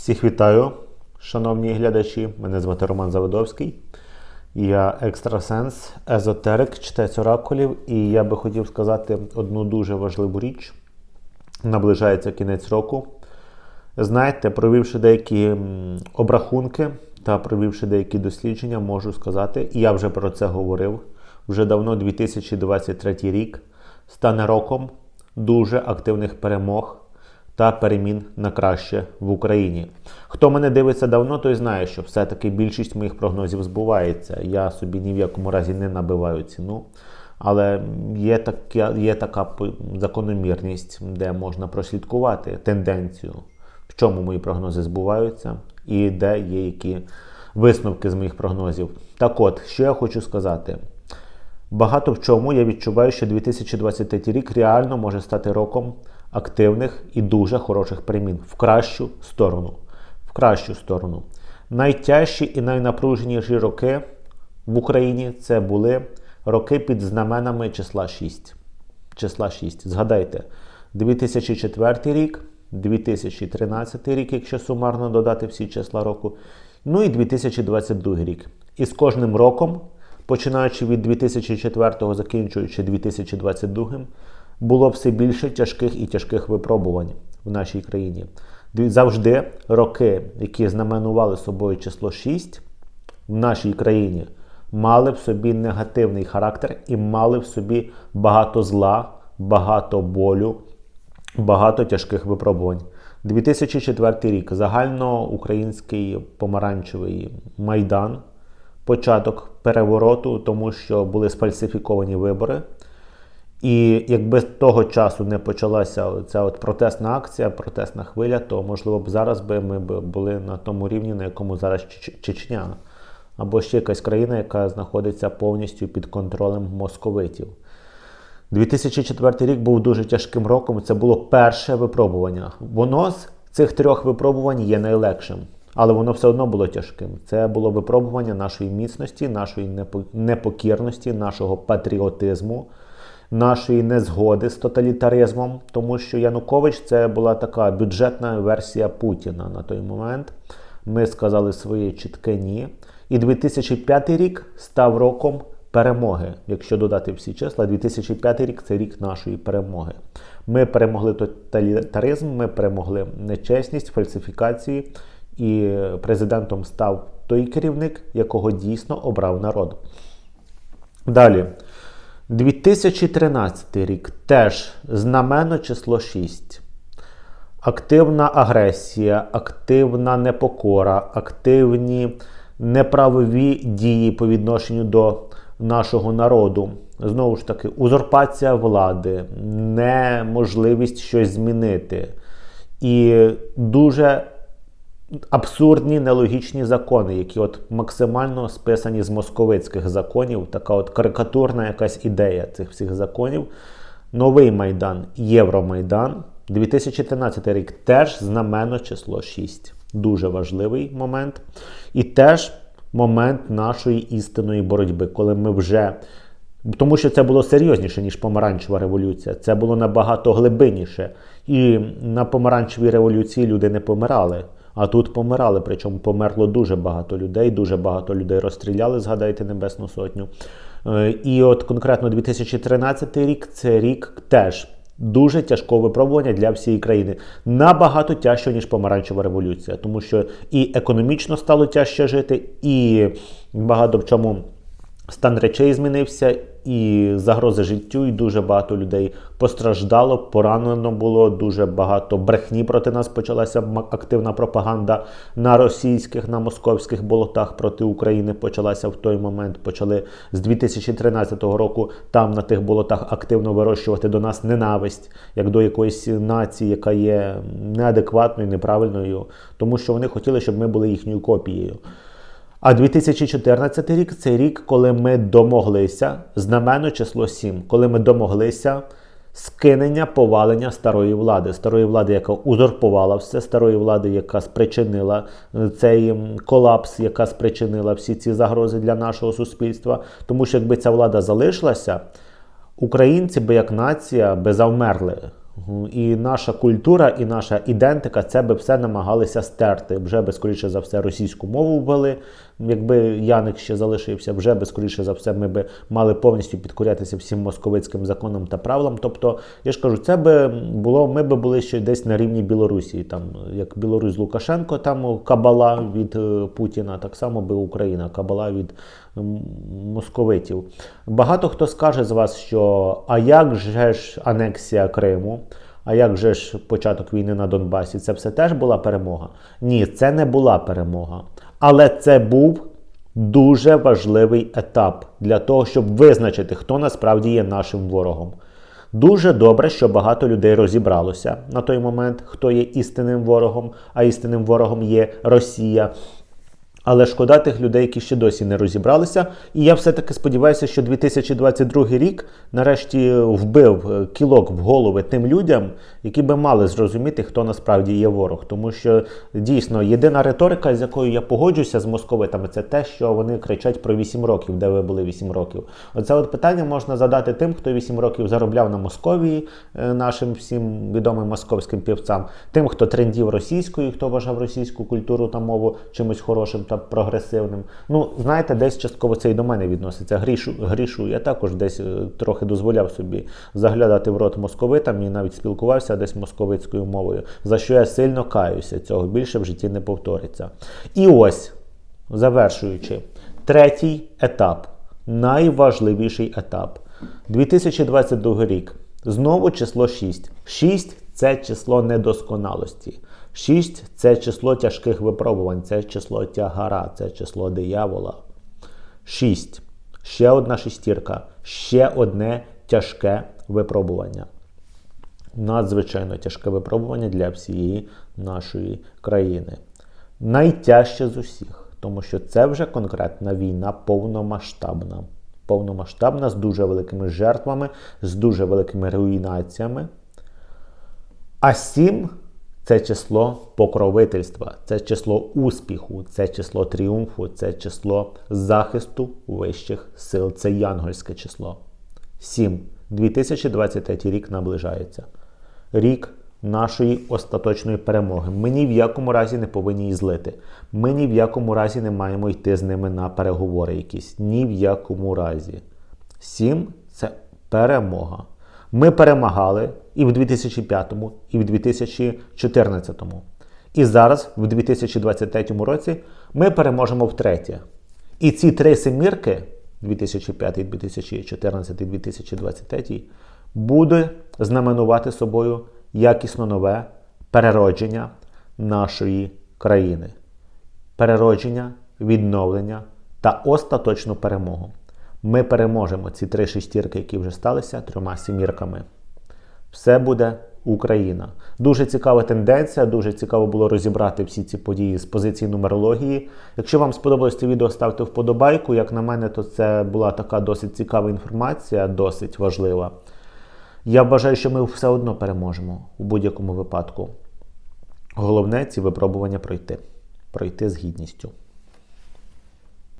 Всіх вітаю, шановні глядачі. Мене звати Роман Заводовський. Я екстрасенс, езотерик, читець оракулів, і я би хотів сказати одну дуже важливу річ. Наближається кінець року. Знаєте, провівши деякі обрахунки та провівши деякі дослідження, можу сказати, і я вже про це говорив. Вже давно 2023 рік стане роком дуже активних перемог та перемін на краще в Україні. Хто мене дивиться давно, той знає, що все-таки більшість моїх прогнозів збувається. Я собі ні в якому разі не набиваю ціну. Але є така, є така закономірність, де можна прослідкувати тенденцію, в чому мої прогнози збуваються, і де є які висновки з моїх прогнозів. Так от, що я хочу сказати. Багато в чому я відчуваю, що 2023 рік реально може стати роком активних і дуже хороших перемін в кращу сторону. В кращу сторону. Найтяжчі і найнапруженіші роки в Україні це були роки під знаменами числа 6. Числа 6. Згадайте, 2004 рік, 2013 рік, якщо сумарно додати всі числа року, ну і 2022 рік. І з кожним роком, починаючи від 2004 закінчуючи 2022, було все більше тяжких і тяжких випробувань в нашій країні. Завжди роки, які знаменували собою число 6 в нашій країні, мали в собі негативний характер і мали в собі багато зла, багато болю, багато тяжких випробувань. 2004 рік загальноукраїнський помаранчевий майдан, початок перевороту, тому що були сфальсифіковані вибори. І якби з того часу не почалася ця от протестна акція, протестна хвиля, то можливо б зараз би ми були на тому рівні, на якому зараз Чечня, або ще якась країна, яка знаходиться повністю під контролем московитів. 2004 рік був дуже тяжким роком. Це було перше випробування. Воно з цих трьох випробувань є найлегшим, але воно все одно було тяжким. Це було випробування нашої міцності, нашої непокірності, нашого патріотизму, нашої незгоди з тоталітаризмом, тому що Янукович це була така бюджетна версія Путіна на той момент. Ми сказали своє чітке ні. І 2005 рік став роком перемоги. Якщо додати всі числа, 2005 рік це рік нашої перемоги. Ми перемогли тоталітаризм, ми перемогли нечесність, фальсифікації, і президентом став той керівник, якого дійсно обрав народ. Далі. 2013 рік теж знамено число 6. Активна агресія, активна непокора, активні неправові дії по відношенню до нашого народу. Знову ж таки, узурпація влади, неможливість щось змінити. І дуже абсурдні нелогічні закони, які от максимально списані з московицьких законів, така от карикатурна якась ідея цих всіх законів. Новий Майдан, Євромайдан, 2013 рік теж знамено число 6. Дуже важливий момент. І теж момент нашої істинної боротьби, коли ми вже. Тому що це було серйозніше, ніж помаранчева революція. Це було набагато глибинніше. І на помаранчевій революції люди не помирали. А тут помирали, причому померло дуже багато людей, дуже багато людей розстріляли, згадайте Небесну Сотню. Е, І от конкретно 2013 рік це рік теж дуже тяжкого випробування для всієї країни. Набагато тяжче, ніж помаранчева революція, тому що і економічно стало тяжче жити, і багато в чому. Стан речей змінився, і загрози життю, і дуже багато людей постраждало, поранено було. Дуже багато брехні проти нас почалася активна пропаганда на російських, на московських болотах проти України. Почалася в той момент. Почали з 2013 року там на тих болотах активно вирощувати до нас ненависть, як до якоїсь нації, яка є неадекватною, неправильною, тому що вони хотіли, щоб ми були їхньою копією. А 2014 рік це рік, коли ми домоглися, знамено число 7, коли ми домоглися скинення повалення старої влади, старої влади, яка узурпувала все, старої влади, яка спричинила е, цей колапс, яка спричинила всі ці загрози для нашого суспільства. Тому що якби ця влада залишилася, українці би як нація би завмерли. І наша культура, і наша ідентика це би все намагалися стерти. Вже би, скоріше за все, російську мову ввели. Якби Яник ще залишився, вже би, скоріше за все, ми би мали повністю підкорятися всім московицьким законам та правилам. Тобто, я ж кажу, це би було, ми би були ще десь на рівні Білорусі. Там, як Білорусь Лукашенко, там кабала від е, Путіна, так само би Україна, кабала від московитів. Багато хто скаже з вас, що а як же ж анексія Криму? А як же ж початок війни на Донбасі? Це все теж була перемога? Ні, це не була перемога. Але це був дуже важливий етап для того, щоб визначити, хто насправді є нашим ворогом. Дуже добре, що багато людей розібралося на той момент, хто є істинним ворогом, а істинним ворогом є Росія. Але шкода тих людей, які ще досі не розібралися. І я все-таки сподіваюся, що 2022 рік нарешті вбив е, кілок в голови тим людям, які би мали зрозуміти, хто насправді є ворог. Тому що дійсно єдина риторика, з якою я погоджуюся з московитами, це те, що вони кричать про 8 років, де ви були 8 років. Оце от питання можна задати тим, хто 8 років заробляв на Московії, е, нашим всім відомим московським півцам, тим, хто трендів російською, хто вважав російську культуру та мову чимось хорошим та прогресивним. Ну, знаєте, десь частково це і до мене відноситься. Грішу, грішу. Я також десь е, трохи дозволяв собі заглядати в рот московитам і навіть спілкувався десь московицькою мовою, за що я сильно каюся. Цього більше в житті не повториться. І ось, завершуючи, третій етап, найважливіший етап. 2022 рік. Знову число 6. 6 це число недосконалості. 6 це число тяжких випробувань, це число тягара, це число диявола. 6. Ще одна шестірка, ще одне тяжке випробування. Надзвичайно тяжке випробування для всієї нашої країни. Найтяжче з усіх, тому що це вже конкретна війна повномасштабна. Повномасштабна з дуже великими жертвами, з дуже великими руйнаціями. А 7 це число покровительства, це число успіху, це число тріумфу, це число захисту вищих сил. Це янгольське число. 7. 2023 рік наближається. Рік нашої остаточної перемоги. Ми ні в якому разі не повинні її злити. Ми ні в якому разі не маємо йти з ними на переговори якісь. Ні в якому разі. 7 це перемога. Ми перемагали і в 2005, і в 2014. І зараз, в 2023 році, ми переможемо втретє. І ці три семірки 2005, 2014, 2023 буде знаменувати собою якісно нове переродження нашої країни. Переродження, відновлення та остаточну перемогу. Ми переможемо ці три шестірки, які вже сталися, трьома сімірками. Все буде Україна. Дуже цікава тенденція, дуже цікаво було розібрати всі ці події з позиції нумерології. Якщо вам сподобалось це відео, ставте вподобайку. Як на мене, то це була така досить цікава інформація, досить важлива. Я вважаю, що ми все одно переможемо у будь-якому випадку. Головне ці випробування пройти. Пройти з гідністю.